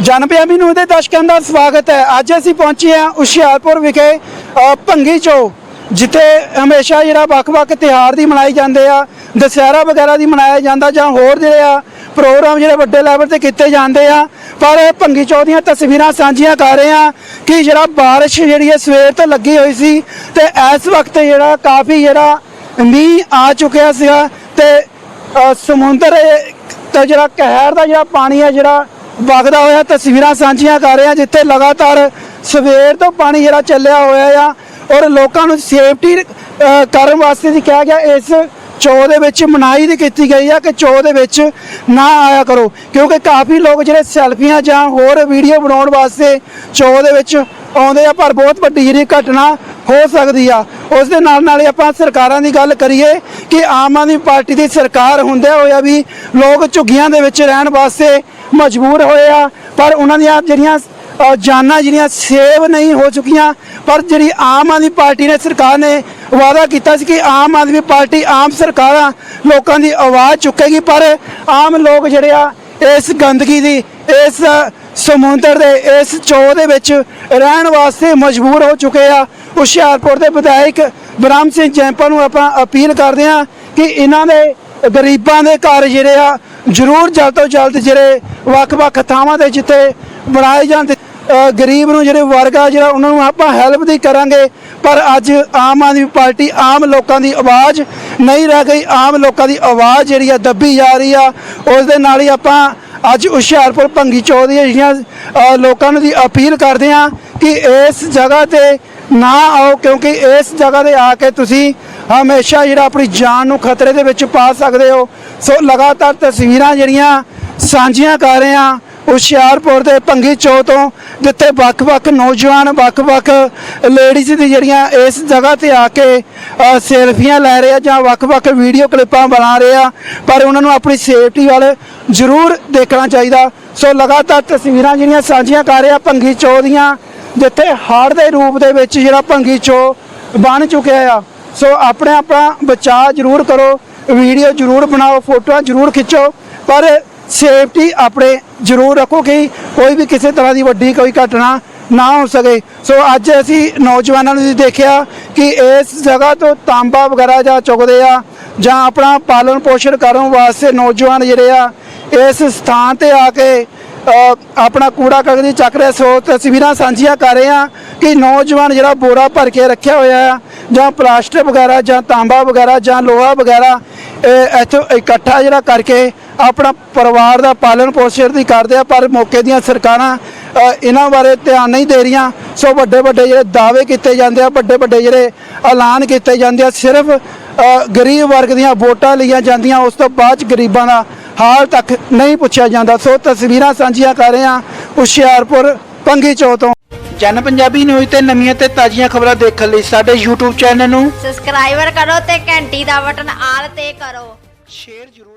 ਜਨ ਪੰਜਾਬੀ ਨੂੰ ਦੇ ਦਰਸ਼ਕਾਂ ਦਾ ਸਵਾਗਤ ਹੈ। ਅੱਜ ਅਸੀਂ ਪਹੁੰਚੇ ਹਾਂ ਹੁਸ਼ਿਆਰਪੁਰ ਵਿਖੇ ਭੰਗੀ ਚੋ ਜਿੱਥੇ ਹਮੇਸ਼ਾ ਜਿਹੜਾ ਵੱਖ-ਵੱਖ ਤਿਉਹਾਰ ਦੀ ਮਨਾਈ ਜਾਂਦੇ ਆ, ਦਸਹਿਰਾ ਵਗੈਰਾ ਦੀ ਮਨਾਇਆ ਜਾਂਦਾ ਜਾਂ ਹੋਰ ਜਿਹੜੇ ਆ ਪ੍ਰੋਗਰਾਮ ਜਿਹੜੇ ਵੱਡੇ ਲੈਵਲ ਤੇ ਕੀਤੇ ਜਾਂਦੇ ਆ। ਪਰ ਇਹ ਭੰਗੀ ਚੋ ਦੀਆਂ ਤਸਵੀਰਾਂ ਸਾਂਝੀਆਂ ਕਰ ਰਹੇ ਆ ਕਿ ਜਿਹੜਾ ਬਾਰਿਸ਼ ਜਿਹੜੀ ਹੈ ਸਵੇਰ ਤੋਂ ਲੱਗੀ ਹੋਈ ਸੀ ਤੇ ਇਸ ਵਕਤ ਜਿਹੜਾ ਕਾਫੀ ਜਿਹੜਾ ਮੀਂਹ ਆ ਚੁੱਕਿਆ ਸੀਗਾ ਤੇ ਸਮੁੰਦਰ ਤੇ ਜਿਹੜਾ ਕਹਿਰ ਦਾ ਜਿਹੜਾ ਪਾਣੀ ਹੈ ਜਿਹੜਾ ਵਗਦਾ ਹੋਇਆ, ਤਸਵੀਰਾਂ ਸਾਂਝੀਆਂ ਕਰ ਰਿਹਾ, ਜਿੱਥੇ ਲਗਾਤਾਰ ਸਵੇਰ ਤੋਂ ਪਾਣੀ ਜਿਹੜਾ ਚੱਲਿਆ ਹੋਇਆ ਆ ਔਰ ਲੋਕਾਂ ਨੂੰ ਸੇਫਟੀ ਕਰਨ ਵਾਸਤੇ ਵੀ ਕਿਹਾ ਗਿਆ, ਇਸ ਚੋ ਦੇ ਵਿੱਚ ਮਨਾਹੀ ਦੀ ਕੀਤੀ ਗਈ ਆ ਕਿ ਚੋ ਦੇ ਵਿੱਚ ਨਾ ਆਇਆ ਕਰੋ, ਕਿਉਂਕਿ ਕਾਫੀ ਲੋਕ ਜਿਹੜੇ ਸੈਲਫੀਆਂ ਜਾਂ ਹੋਰ ਵੀਡੀਓ ਬਣਾਉਣ ਵਾਸਤੇ ਚੋ ਦੇ ਵਿੱਚ ਆਉਂਦੇ ਆ, ਪਰ ਬਹੁਤ ਵੱਡੀ ਜਿਹੜੀ ਘਟਨਾ ਹੋ ਸਕਦੀ ਆ। ਉਸ ਦੇ ਨਾਲ ਨਾਲ ਹੀ ਆਪਾਂ ਸਰਕਾਰਾਂ ਦੀ ਗੱਲ ਕਰੀਏ ਕਿ ਆਮ ਆਦਮੀ ਪਾਰਟੀ ਦੀ ਸਰਕਾਰ ਹੁੰਦੇ ਹੋਇਆ ਵੀ ਲੋਕ ਝੁੱਗੀਆਂ ਦੇ ਵਿੱਚ ਰਹਿਣ ਵਾਸਤੇ ਮਜਬੂਰ ਹੋਏ ਆ ਪਰ ਉਹਨਾਂ ਦੀਆਂ ਜਿਹੜੀਆਂ ਜਾਨਾਂ ਜਿਹੜੀਆਂ ਸੇਵ ਨਹੀਂ ਹੋ ਚੁੱਕੀਆਂ, ਪਰ ਜਿਹੜੀ ਆਮ ਆਦਮੀ ਪਾਰਟੀ ਨੇ ਸਰਕਾਰ ਨੇ ਵਾਅਦਾ ਕੀਤਾ ਸੀ ਕਿ ਆਮ ਆਦਮੀ ਪਾਰਟੀ ਆਮ ਸਰਕਾਰਾਂ ਲੋਕਾਂ ਦੀ ਆਵਾਜ਼ ਚੁੱਕੇਗੀ, ਪਰ ਆਮ ਲੋਕ ਜਿਹੜੇ ਆ, ਇਸ ਗੰਦਗੀ ਦੀ, ਇਸ ਸਮੁੰਦਰ ਦੇ, ਇਸ ਚੋਅ ਦੇ ਵਿੱਚ ਰਹਿਣ ਵਾਸਤੇ ਮਜਬੂਰ ਹੋ ਚੁੱਕੇ ਆ। ਹੁਸ਼ਿਆਰਪੁਰ ਦੇ ਵਿਧਾਇਕ ਬ੍ਰਹਮ ਸਿੰਘ ਜੈਂਪਾ ਨੂੰ ਆਪਾਂ ਅਪੀਲ ਕਰਦੇ ਆ ਕਿ ਇਹਨਾਂ ਦੇ ਗਰੀਬਾਂ ਦੇ ਘਰ ਜਿਹੜੇ ਆ, ਜ਼ਰੂਰ ਜਲਦ ਤੋਂ ਜਲਦ ਜਿਹੜੇ ਵੱਖ-ਵੱਖ ਥਾਵਾਂ ਤੇ ਜਿੱਥੇ ਬਣਾਏ ਜਾਂਦੇ ਗਰੀਬ ਨੂੰ ਜਿਹੜੇ ਵਰਗ ਆ ਜਿਹੜਾ ਉਹਨਾਂ ਨੂੰ ਆਪਾਂ ਹੈਲਪ ਦੀ ਕਰਾਂਗੇ, ਪਰ ਅੱਜ ਆਮ ਆਦਮੀ ਪਾਰਟੀ ਆਮ ਲੋਕਾਂ ਦੀ ਆਵਾਜ਼ ਨਹੀਂ ਰਹਿ ਗਈ, ਆਮ ਲੋਕਾਂ ਦੀ ਆਵਾਜ਼ ਜਿਹੜੀ ਆ ਦੱਬੀ ਜਾ ਰਹੀ ਆ। ਉਸ ਦੇ ਨਾਲ ਹੀ ਆਪਾਂ ਅੱਜ ਹੁਸ਼ਿਆਰਪੁਰ ਭੰਗੀ ਚੌ ਦੀਆਂ ਜਿਹੜੀਆਂ ਲੋਕਾਂ ਨੂੰ ਦੀ ਅਪੀਲ ਕਰਦੇ ਆ ਕਿ ਇਸ ਜਗ੍ਹਾ ਤੇ ਨਾ ਆਓ, ਕਿਉਂਕਿ ਇਸ ਜਗ੍ਹਾ ਤੇ ਆ ਕੇ ਤੁਸੀਂ ਹਮੇਸ਼ਾ ਜਿਹੜਾ ਆਪਣੀ ਜਾਨ ਨੂੰ ਖਤਰੇ ਦੇ ਵਿੱਚ ਪਾ ਸਕਦੇ ਹੋ। ਸੋ ਲਗਾਤਾਰ ਤਸਵੀਰਾਂ ਜਿਹੜੀਆਂ ਸਾਂਝੀਆਂ ਕਰ ਰਹੇ ਹਾਂ ਹੁਸ਼ਿਆਰਪੁਰ ਦੇ ਭੰਗੀ ਚੌ ਤੋਂ, ਜਿੱਥੇ ਵੱਖ-ਵੱਖ ਨੌਜਵਾਨ ਵੱਖ-ਵੱਖ ਲੇਡੀਜ਼ ਦੀ ਜਿਹੜੀਆਂ ਇਸ ਜਗ੍ਹਾ ਤੇ ਆ ਕੇ ਸੈਲਫੀਆਂ ਲੈ ਰਹੇ ਆ ਜਾਂ ਵੱਖ-ਵੱਖ ਵੀਡੀਓ ਕਲਿੱਪਾਂ ਬਣਾ ਰਹੇ ਆ, ਪਰ ਉਹਨਾਂ ਨੂੰ ਆਪਣੀ ਸੇਫਟੀ ਵੱਲ ਜ਼ਰੂਰ ਦੇਖਣਾ ਚਾਹੀਦਾ। ਸੋ ਲਗਾਤਾਰ ਤਸਵੀਰਾਂ ਜਿਹੜੀਆਂ ਸਾਂਝੀਆਂ ਕਰ ਰਹੇ ਆ ਭੰਗੀ ਚੌ ਦੀਆਂ, ਜਿੱਥੇ ਹੜ੍ਹ ਦੇ ਰੂਪ ਦੇ ਵਿੱਚ ਜਿਹੜਾ ਭੰਗੀ ਚੌ ਬਣ ਚੁੱਕਿਆ ਆ। ਸੋ ਆਪਣੇ ਆਪਣਾ ਬਚਾਅ ਜ਼ਰੂਰ ਕਰੋ ਵੀਡੀਓ ਜ਼ਰੂਰ ਬਣਾਓ, ਫੋਟੋਆਂ ਜ਼ਰੂਰ ਖਿੱਚੋ, ਪਰ ਸੇਫਟੀ ਆਪਣੇ ਜ਼ਰੂਰ ਰੱਖੋ ਕਿ ਕੋਈ ਵੀ ਕਿਸੇ ਤਰ੍ਹਾਂ ਦੀ ਵੱਡੀ ਕੋਈ ਘਟਨਾ ਨਾ ਹੋ ਸਕੇ। ਸੋ ਅੱਜ ਅਸੀਂ ਨੌਜਵਾਨਾਂ ਨੂੰ ਦੇਖਿਆ ਕਿ ਇਸ ਜਗ੍ਹਾ ਤੋਂ ਤਾਂਬਾ ਵਗੈਰਾ ਜਾਂ ਚੁੱਕਦੇ ਆ ਜਾਂ ਆਪਣਾ ਪਾਲਣ ਪੋਸ਼ਣ ਕਰਨ ਵਾਸਤੇ ਨੌਜਵਾਨ ਜਿਹੜੇ ਆ, ਇਸ ਸਥਾਨ ਤੇ ਆ ਕੇ ਆਪਣਾ ਕੂੜਾ ਕਗਦੀ ਚੱਕ ਰਿਹਾ ਸੋ ਤਸਵੀਰਾਂ ਸਾਂਝੀਆਂ ਕਰ ਰਹੇ ਆ ਕਿ ਨੌਜਵਾਨ ਜਿਹੜਾ ਬੋਰਾ ਭਰ ਕੇ ਰੱਖਿਆ ਹੋਇਆ ਆ, ਜਾਂ ਪਲਾਸਟਿਕ ਵਗੈਰਾ ਜਾਂ ਤਾਂਬਾ ਵਗੈਰਾ ਜਾਂ ਲੋਹਾ ਵਗੈਰਾ, ਇਹ ਇੱਥੋਂ ਇਕੱਠਾ ਜਿਹੜਾ ਕਰਕੇ ਆਪਣਾ ਪਰਿਵਾਰ ਦਾ ਪਾਲਣ ਪੋਸ਼ਣ ਦੀ ਕਰਦੇ ਆ ਪਰ ਮੌਕੇ ਦੀਆਂ ਸਰਕਾਰਾਂ ਇਹਨਾਂ ਬਾਰੇ ਧਿਆਨ ਨਹੀਂ ਦੇ ਰਹੀਆਂ। ਸੋ ਵੱਡੇ ਵੱਡੇ ਜਿਹੜੇ ਦਾਅਵੇ ਕੀਤੇ ਜਾਂਦੇ ਆ ਵੱਡੇ ਵੱਡੇ ਜਿਹੜੇ ਐਲਾਨ ਕੀਤੇ ਜਾਂਦੇ ਆ ਸਿਰਫ ਗਰੀਬ ਵਰਗ ਦੀਆਂ ਵੋਟਾਂ ਲਈਆਂ ਜਾਂਦੀਆਂ ਉਸ ਤੋਂ ਬਾਅਦ ਗਰੀਬਾਂ ਦਾ ਹਾਲ ਤੱਕ ਨਹੀਂ ਪੁੱਛਿਆ ਜਾਂਦਾ। ਸੋ ਤਸਵੀਰਾਂ ਸਾਂਝੀਆਂ ਕਰ ਰਹੇ ਹਾਂ ਹੁਸ਼ਿਆਰਪੁਰ ਪੰਗੀ ਚੌ ਤੋਂ। ਜਨ ਪੰਜਾਬੀ ਨਿਊਜ਼ ਤੇ ਨਵੀਆਂ ਤੇ ਤਾਜ਼ੀਆਂ ਖਬਰਾਂ ਦੇਖਣ ਲਈ ਸਾਡੇ YouTube ਚੈਨਲ ਨੂੰ ਸਬਸਕ੍ਰਾਈਬਰ ਕਰੋ ਤੇ ਘੰਟੀ ਦਾ ਬਟਨ ਆਲ ਤੇ ਕਰੋ। ਸ਼ੇਅਰ ਜ਼ਰੂਰ